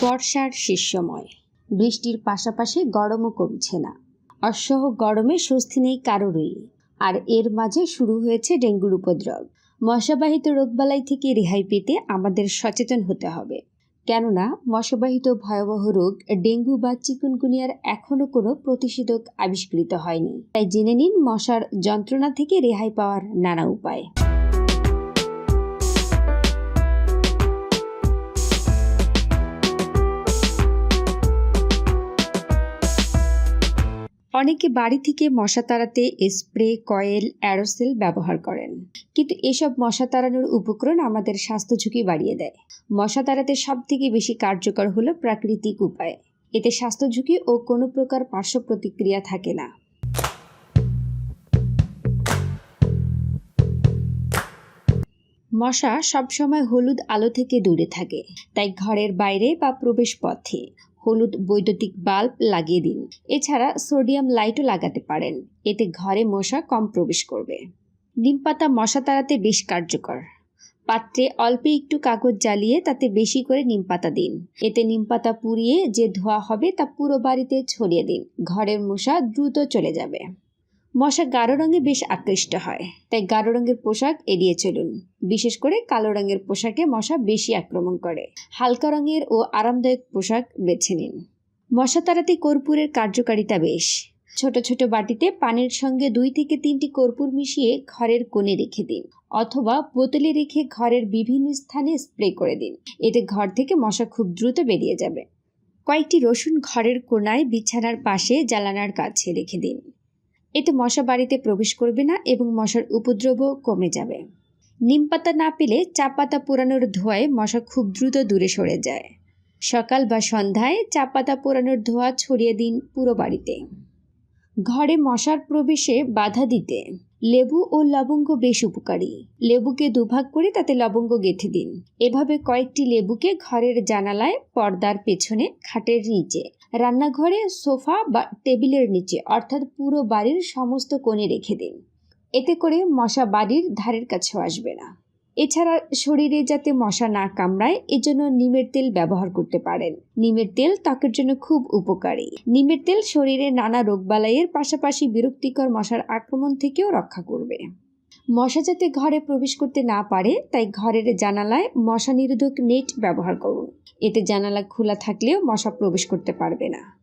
বর্ষার শেষ সময় বৃষ্টির পাশাপাশি গরমও কমছে না। অসহ গরমে স্বস্তি নেই কারোরই। আর এর মাঝে শুরু হয়েছে ডেঙ্গুর উপদ্রব। মশাবাহিত রোগবালাই থেকে রেহাই পেতে আমাদের সচেতন হতে হবে। কেননা, মশাবাহিত ভয়াবহ রোগ, ডেঙ্গু বা চিকুনগুনিয়ার এখনও কোনো প্রতিষেধক আবিষ্কৃত হয়নি। তাই জেনে নিন মশার যন্ত্রণা থেকে রেহাই পাওয়ার নানা উপায়। অনেকে বাড়ি থেকে মশা তাড়াতে স্প্রে, কয়েল, অ্যারোসেল ব্যবহার করেন। কিন্তু এসব মশা তাড়ানোর উপকরণ আমাদের স্বাস্থ্য ঝুঁকি বাড়িয়ে দেয়। মশা তাড়াতে সব থেকে বেশি কার্যকর হলো প্রাকৃতিক উপায়। এতে স্বাস্থ্য ঝুঁকি ও কোনো প্রকার পার্শ্ব প্রতিক্রিয়া থাকে না। মশা সবসময় হলুদ আলো থেকে দূরে থাকে। তাই ঘরের বাইরে বা প্রবেশ পথে হলুদ বৈদ্যুতিক বাল্ব লাগিয়ে দিন। এছাড়া সোডিয়াম লাইটও লাগাতে পারেন। এতে ঘরে মশা কম প্রবেশ করবে। নিমপাতা মশা তাড়াতে বেশ কার্যকর। পাত্রে অল্প একটু কাগজ জ্বালিয়ে তাতে বেশি করে নিম পাতা দিন। এতে নিম পাতা পুড়িয়ে যে ধোয়া হবে তা পুরো বাড়িতে ছড়িয়ে দিন। ঘরের মশা দ্রুত চলে যাবে। মশা গাঢ় রঙে বেশ আকৃষ্ট হয়। তাই গাঢ় রঙের পোশাক এড়িয়ে চলুন। বিশেষ করে কালো রঙের পোশাকে মশা বেশি আক্রমণ করে। হালকা রঙের ও আরামদায়ক পোশাক বেছে নিন। মশা তাড়াতে কর্পূরের কার্যকারিতা বেশ। ছোট ছোট বাটিতে পানির সঙ্গে দুই থেকে তিনটি কর্পূর মিশিয়ে ঘরের কোণে রেখে দিন অথবা বোতলে রেখে ঘরের বিভিন্ন স্থানে স্প্রে করে দিন। এতে ঘর থেকে মশা খুব দ্রুত বেরিয়ে যাবে। কয়েকটি রসুন ঘরের কোণায় বিছানার পাশে জ্বালানার কাছে রেখে দিন। এতে মশা বাড়িতে প্রবেশ করবে না এবং মশার উপদ্রবও কমে যাবে। নিম পাতা না পেলে চা পাতা পোড়ানোর ধোঁয়ায় মশা খুব দ্রুত দূরে সরে যায়। সকাল বা সন্ধ্যায় চা পাতা পোড়ানোর ধোঁয়া ছড়িয়ে দিন পুরো বাড়িতে। ঘরে মশার প্রবেশে বাধা দিতে লেবু ও লবঙ্গ বেশ উপকারী। লেবুকে দুভাগ করে তাতে লবঙ্গ গেঁথে দিন। এভাবে কয়েকটি লেবুকে ঘরের জানালায়, পর্দার পেছনে, খাটের নিচে রান্নাঘরে, সোফা বা টেবিলের নিচে, অর্থাৎ পুরো বাড়ির সমস্ত কোণে রেখে দিন। এতে করে মশা বাড়ির ধারের কাছেও আসবে না। এছাড়া শরীরে যাতে মশা না কামড়ায়, এজন্য নিমের তেল ব্যবহার করতে পারেন। নিমের তেল ত্বকের জন্য খুব উপকারী। নিমের তেল শরীরে নানা রোগবালাইয়ের পাশাপাশি বিরক্তিকর মশার আক্রমণ থেকেও রক্ষা করবে। মশা যাতে ঘরে প্রবেশ করতে না পারে, তাই ঘরের জানালায় মশা নিরোধক নেট ব্যবহার করুন। এতে জানালা খোলা থাকলেও মশা প্রবেশ করতে পারবে না।